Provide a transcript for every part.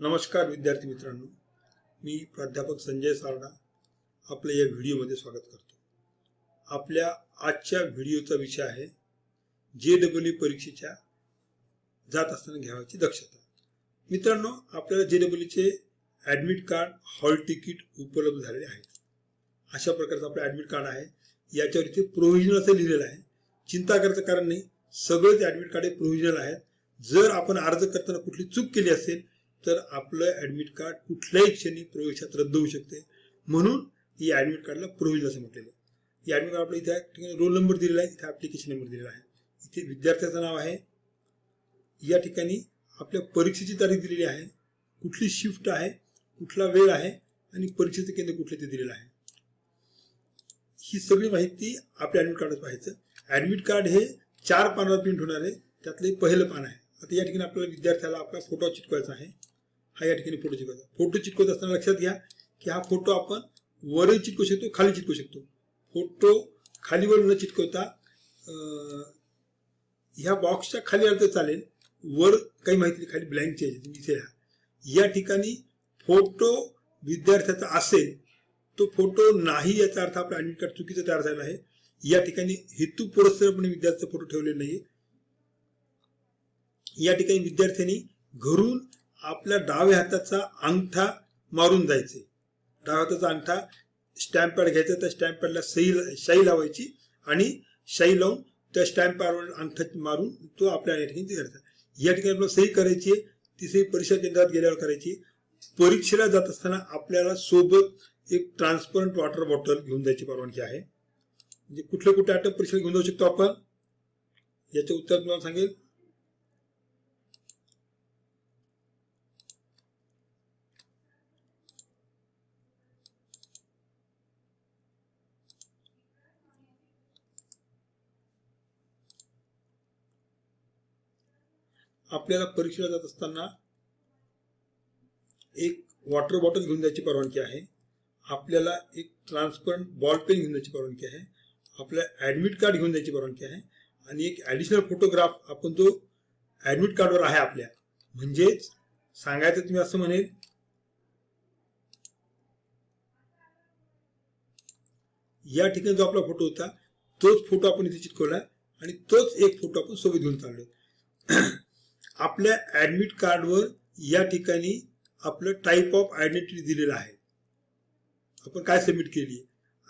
नमस्कार विद्यार्थी मित्रांनो. मी प्राध्यापक संजय सारडा आपलं या व्हिडिओमध्ये स्वागत करतो. आपल्या आजच्या व्हिडिओचा विषय आहे जे डब्ल्यू परीक्षेच्या जात असताना घ्यावायची दक्षता. मित्रांनो आपल्याला जे डब्ल्यूचे ॲडमिट कार्ड हॉल तिकीट उपलब्ध झालेले आहेत. अशा प्रकारचं आपलं ॲडमिट कार्ड आहे. याच्यावर इथे प्रोव्हिजनल असं लिहिलेलं आहे. चिंता करायचं कारण नाही. सगळेच ॲडमिट कार्ड हे प्रोव्हिजनल आहेत. जर आपण अर्ज करताना कुठली चूक केली असेल तर आपलं ॲडमिट कार्ड कुठल्याही क्षणी प्रवेशात रद्द होऊ शकते. म्हणून या ॲडमिट कार्डला प्रोव्हिजन असं म्हटलेलं आहे. ही ॲडमिट कार्ड आपल्या इथे ठिकाणी रोल नंबर दिलेला आहे. इथे ॲप्लिकेशन नंबर दिलेला आहे. इथे विद्यार्थ्याचं नाव आहे. या ठिकाणी आपल्या परीक्षेची तारीख दिलेली आहे. कुठली शिफ्ट आहे कुठला वेळ आहे आणि परीक्षेचं केंद्र कुठले ते दिलेलं आहे. ही सगळी माहिती आपल्या ॲडमिट कार्डात पाहायचं. ॲडमिट कार्ड हे चार पानावर प्रिंट होणार आहे. त्यातलं एक पहिलं पान आहे. आता या ठिकाणी आपल्याला विद्यार्थ्याला आपला फोटो चिटकवायचा आहे. हा या ठिकाणी फोटो चिटकवायचा फोटो चिटकवत असताना लक्षात घ्या की हा फोटो आपण वरही चिटकू शकतो खाली चिटकू शकतो. फोटो खालीवर न चिटकवता ह्या बॉक्सच्या खाली आलं तर चालेल. वर काही माहिती नाही, खाली ब्लँक आहे तुम्ही इथे या ठिकाणी फोटो विद्यार्थ्याचा असेल तो फोटो नाही याचा अर्थ आपला ॲडमिट कार्ड चुकीचा तयार झाला आहे. या ठिकाणी हेतू पुरस्सरपणे विद्यार्थ्याचा फोटो ठेवलेला नाही या ठिकाणी विद्यार्थ्यांनी घरून आपल्या डाव्या हाताचा अंगठा मारून जायचे. डाव्या हाताचा अंगठा स्टॅम्प पॅड घ्यायचा त्या स्टॅम्प पॅडला सही शाई लावायची आणि शाई लावून त्या स्टॅम्प पॅडवर अंगठा मारून तो आपल्या या ठिकाणी करायचा या ठिकाणी आपल्याला सही करायची आहे ती सही परीक्षा केंद्रात गेल्यावर करायची परीक्षेला जात असताना आपल्याला सोबत एक ट्रान्सपरंट वॉटर बॉटल घेऊन जायची परवानगी आहे. म्हणजे कुठल्या कुठल्या अटक परीक्षेला घेऊन जाऊ शकतो आपण? याचे उत्तर तुम्हाला सांगेल. आपल्याला परीक्षेला जात असताना एक वॉटर बॉटल घेऊन जायची परवानगी आहे. आपल्याला एक ट्रान्सपरंट बॉल पेन घेऊन जायची परवानगी आहे. आपल्याला ॲडमिट कार्ड घेऊन जायची परवानगी आहे. आणि एक ॲडिशनल फोटोग्राफ आपण तो ॲडमिट कार्डवर आहे आपल्या. म्हणजेच सांगायचं तुम्ही असं म्हणेल या ठिकाणी जो आपला फोटो होता तोच फोटो आपण इथे चिटकवला आणि तोच एक फोटो आपण सोबत घेऊन चाललो. आपल्या ऍडमिट कार्डवर या ठिकाणी आपलं टाईप ऑफ आयडेंटिटी दिलेलं आहे. आपण काय सबमिट केली?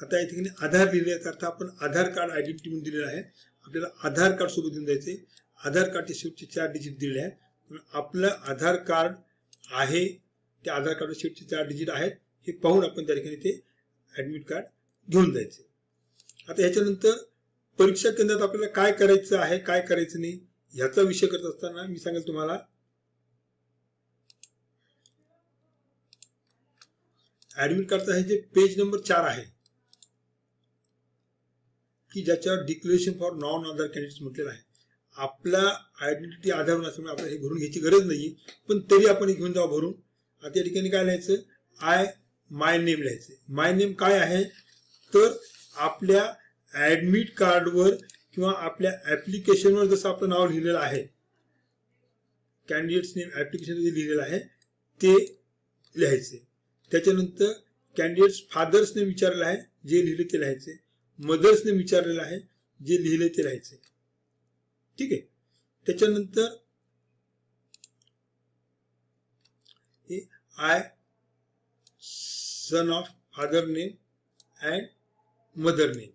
आता या ठिकाणी आधार लिहिले आपण आधार कार्ड आयडेंटिटी म्हणून दिलेलं आहे. आपल्याला आधार कार्ड सोबत देऊन जायचे आधार कार्डचे शेवटचे चार डिजिट दिलेले आहे आपलं आधार कार्ड आहे त्या आधार कार्ड शेवटचे चार डिजिट आहेत हे पाहून आपण त्या ठिकाणी ते ऍडमिट कार्ड घेऊन जायचे आता ह्याच्यानंतर परीक्षा केंद्रात आपल्याला काय करायचं आहे काय करायचं नाही याचा विषय करत असताना मी सांगेल तुम्हाला. ऍडमिट कार्डचा हे जे पेज नंबर चार आहे की ज्याच्यावर declaration for non Aadhaar candidate म्हटलेलं आहे. आपला आयडेंटिटी आधार असल्यामुळे आपल्याला हे भरून घ्यायची गरज नाही पण तरी आपण हे घेऊन जावं भरून. आता या ठिकाणी काय लिहायचं? आय माय नेम लिहायचं. माय नेम काय आहे? तर आपल्या ऍडमिट कार्डवर किंवा आपल्या ऍप्लिकेशनवर जसं आपलं नाव लिहिलेलं आहे कॅन्डिडेट्स नेम ऍप्लिकेशन जे लिहिलेलं आहे ते लिहायचे. त्याच्यानंतर कॅन्डिडेट्स फादर्स नेम विचारलेलं आहे जे लिहिले ते लिहायचे. मदर्स नेम विचारलेलं आहे जे लिहिले ते लिहायचे. ठीक आहे? त्याच्यानंतर हे I son of father name and mother name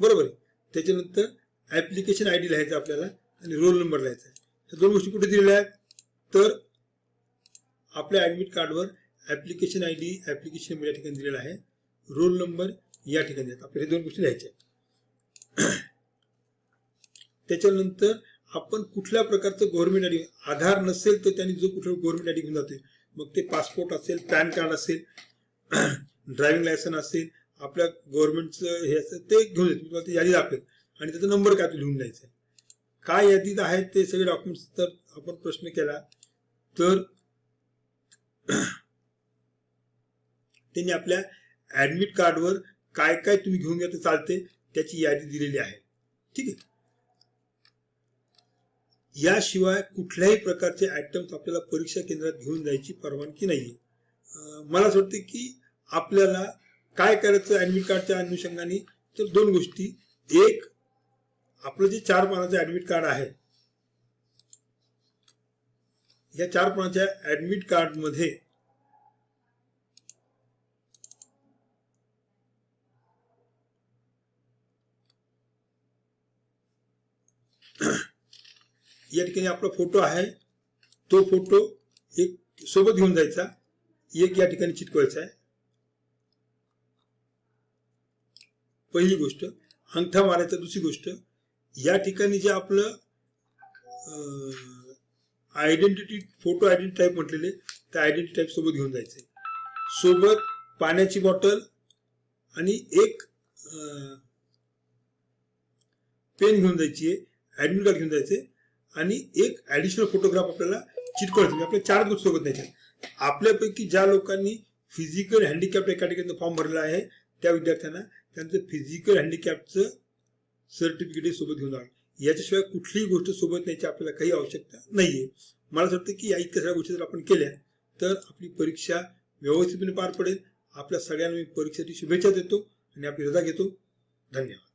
बरोबर आहे? त्याच्यानंतर ऍप्लिकेशन आय डी लिहायचं आपल्याला आणि रोल नंबर लिहायचा. आहे ह्या दोन गोष्टी कुठे दिलेल्या आहेत? तर आपल्या ऍडमिट कार्डवर application I D application number या ठिकाणी दिलेला आहे. रोल नंबर या ठिकाणी आपल्याला हे दोन गोष्टी लिहायच्या आहेत. त्याच्यानंतर आपण कुठल्या प्रकारचं गव्हर्नमेंट आयडी आधार नसेल तर त्यांनी जो कुठला गव्हर्नमेंट आयडी घेऊन जाते मग ते पासपोर्ट असेल पॅन कार्ड असेल ड्रायव्हिंग लायसन असेल आपल्या गव्हर्नमेंटचं हे असेल ते घेऊन येते ते यादी दाखवेल. आणि त्याचा नंबर काय लिहून द्यायचा आहे. काय यादीत आहेत ते सगळे डॉक्युमेंट्स तर आपण प्रश्न केला. तर त्यांनी आपल्या ऍडमिट कार्डवर काय काय तुम्ही घेऊन घ्या तर चालते त्याची यादी दिलेली आहे. ठीक आहे? याशिवाय कुठल्याही प्रकारचे आयटम्स आपल्याला परीक्षा केंद्रात घेऊन जायची परवानगी नाही मला असं वाटतं की आपल्याला काय करायचं ऍडमिट कार्डच्या अनुषंगाने तर दोन गोष्टी. एक आपलं जे चार पानाचं ऍडमिट कार्ड आहे या चार पानाच्या ऍडमिट कार्डमध्ये या ठिकाणी आपला फोटो आहे. तो फोटो एक सोबत घेऊन जायचा. एक या ठिकाणी चिटकवायचा आहे. पहिली गोष्ट अंगठा मारायचा दुसरी गोष्ट या ठिकाणी जे आपलं आयडेंटिटी फोटो आयडेंटी टाईप म्हटलेले त्या आयडेंटिटी टाईप सोबत घेऊन जायचे. सोबत पाण्याची बॉटल आणि एक पेन घेऊन जायची आहे ऍडमिट कार्ड घेऊन जायचे आणि एक ऍडिशनल फोटोग्राफ आपल्याला चिटकवायचे म्हणजे आपल्या चार गोष्टी सोबत न्यायच्या आपल्यापैकी ज्या लोकांनी फिजिकल हँडिकॅप एका ठिकाणी फॉर्म भरला आहे त्या विद्यार्थ्यांना त्यांचं फिजिकल हँडिकॅपचं सर्टिफिकेट सोबत घेऊन जावं याच्याशिवाय कुठलीही गोष्ट सोबत न्यायची आपल्याला काही आवश्यकता नाहीये. मला असं वाटतं की या इतक्या सगळ्या गोष्टी जर आपण केल्या तर आपली परीक्षा व्यवस्थितपणे पार पडेल. आपल्या सगळ्यांना मी परीक्षेसाठी शुभेच्छा देतो आणि आपली रजा घेतो. धन्यवाद.